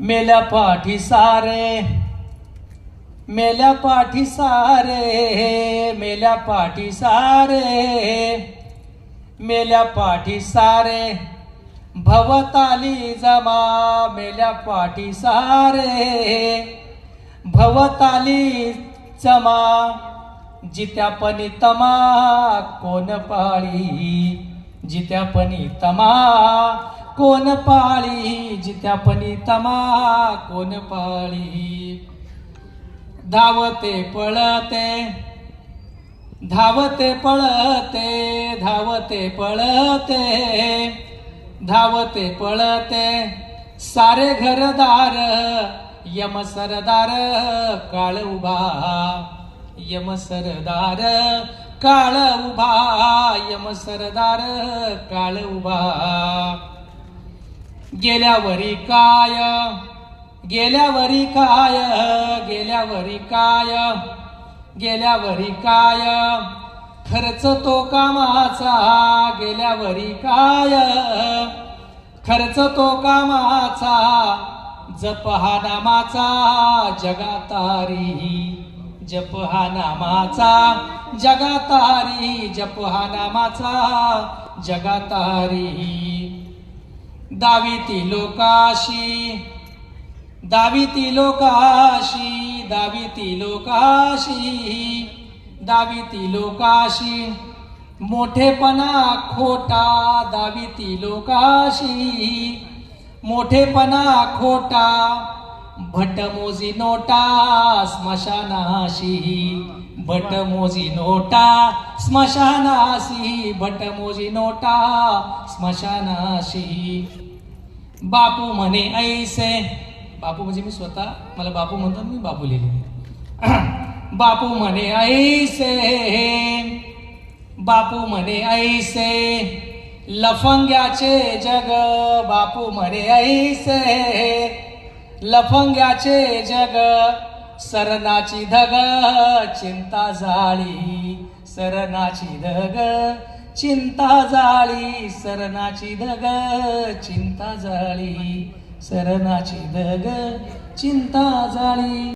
मेल्या पाठी सारे मेल्या पाठी सारे मेल्या पाठी सारे मेल्या पाठी सारे. भवताली जमा मेल्या पाठी सारे. भवताली जमा जित्यापणी तमा कोण पाळी जित्यापणी तमा कोण पाळी जित्यापणी तमा कोण पाळी? धावते पळते धावते पळते धावते पळते धावते पळते. सारे घरदार यम सरदार काळ उभा यम सरदार काळ उभा यम सरदार काळ उभा. गेल्यावरी काय? गेल्यावरी काय? गेल्यावरी काय? गेल्यावरी काय? खर्च तो कामाचा. गेल्यावरी काय? खर्च तो कामाचा. जप हा नामाचा. जगातारी जप हा नामाचा. जगातारी जप हा नामाचा. जगातारी दाविती लोकाशी दाविती लोकाशी दाविती लोकाशी दाविती लोकाशी मोठेपणा खोटा दाविती लोकाशी मोठेपणा खोटा भटमोजी नोटा स्मशानाशी. भटमोजी नोटा स्मशानाशी. भटमोजी नोटा स्मशानाशी. बापू म्हणे ऐसे. बापू म्हणजे मी स्वतः. मला बापू म्हणतो मी बापू लिहिले. बापू म्हणे ऐसे. बापू म्हणे ऐसे. लफंग्याचे जग. बापू म्हणे ऐसे. लफंग्याचे जग सरनाची धग चिंता जाळी सरनाची धग चिंता जाळी सरनाची धग चिंता जाळी सरनाची धग चिंता जाळी.